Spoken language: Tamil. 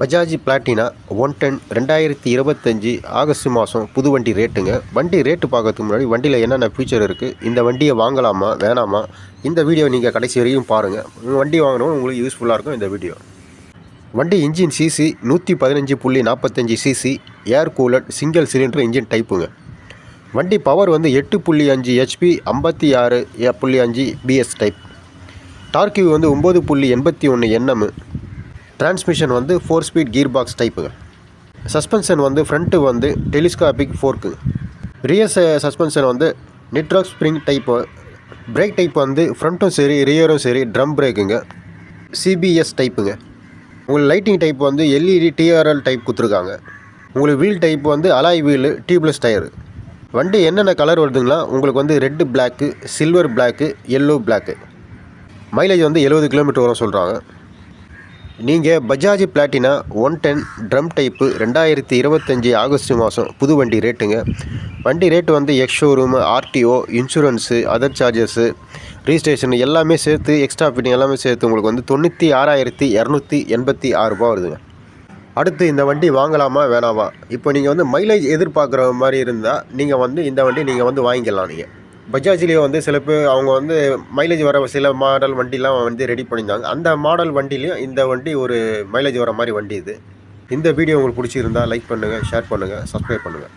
பஜாஜ் பிளாட்டினா ஒன் டென் ரெண்டாயிரத்தி இருபத்தஞ்சி ஆகஸ்ட் மாதம் புது வண்டி ரேட்டுங்க. வண்டி ரேட்டு பார்க்கறதுக்கு முன்னாடி வண்டியில் என்னென்ன ஃபியூச்சர் இருக்குது இந்த வண்டியை வாங்கலாமா வேணாமா இந்த வீடியோ நீங்கள் கடைசி வரையும் பாருங்கள் வண்டி வாங்கினோம் உங்களுக்கு யூஸ்ஃபுல்லாக இருக்கும் இந்த வீடியோ. வண்டி இன்ஜின் சிசி நூற்றி பதினஞ்சு புள்ளி நாற்பத்தஞ்சு CC air cooled single cylinder engine டைப்புங்க வண்டி பவர் வந்து எட்டு புள்ளி அஞ்சு ஹெச்பி ஐம்பத்தி ஆறு புள்ளி அஞ்சு பிஎஸ் டைப் டார்க்யூ வந்து ஒம்பது புள்ளி எண்பத்தி ஒன்று என்எம் டிரான்ஸ்மிஷன் வந்து ஃபோர் ஸ்பீட் கீர் பாக்ஸ் டைப்புங்க சஸ்பென்ஷன் வந்து ஃப்ரண்ட்டு வந்து டெலிஸ்காபிக் ஃபோர்க்கு ரியர் சஸ்பென்ஷன் வந்து nitrox spring type brake type வந்து ஃப்ரண்ட்டும் சரி ரியரும் சரி ட்ரம் பிரேக்குங்க சிபிஎஸ் டைப்புங்க உங்களுக்கு லைட்டிங் டைப் வந்து எல்இடி டிஆர்எல் டைப் கொடுத்துருக்காங்க. உங்களுக்கு வீல் டைப் வந்து அலாய் வீலு டியூப்லெஸ் டயரு வண்டி என்னென்ன கலர் வருதுங்களா? உங்களுக்கு வந்து red black silver black yellow black mileage வந்து எழுபது கிலோமீட்டர் வரும் சொல்கிறாங்க நீங்கள் Bajaj Platina one ten drum type ரெண்டாயிரத்தி இருபத்தஞ்சி ஆகஸ்ட் மாதம் புது வண்டி ரேட்டுங்க. வண்டி ரேட்டு வந்து ex showroom RTO insurance other charges registration எல்லாமே சேர்த்து எக்ஸ்ட்ரா ஃபிட்டிங் எல்லாமே சேர்த்து உங்களுக்கு வந்து தொண்ணூற்றி ஆறாயிரத்தி இரநூத்தி எண்பத்தி ஆறு ரூபா வருதுங்க. அடுத்து இந்த வண்டி வாங்கலாமா வேணாமா? இப்போ நீங்கள் வந்து மைலேஜ் எதிர்பார்க்குற மாதிரி இருந்தால் நீங்கள் வந்து இந்த வண்டி நீங்கள் வந்து வாங்கிக்கலாம் நீங்கள் பஜாஜ்லேயே வந்து சில பேர் அவங்க வந்து மைலேஜ் வர சில மாடல் வண்டிலாம் வந்து ரெடி பண்ணியிருந்தாங்க. அந்த மாடல் வண்டிலையும் இந்த வண்டி ஒரு மைலேஜ் வர மாதிரி வண்டி இது. இந்த வீடியோ உங்களுக்கு பிடிச்சிருந்தா லைக் பண்ணுங்கள் ஷேர் பண்ணுங்கள் சப்ஸ்கிரைப் பண்ணுங்கள்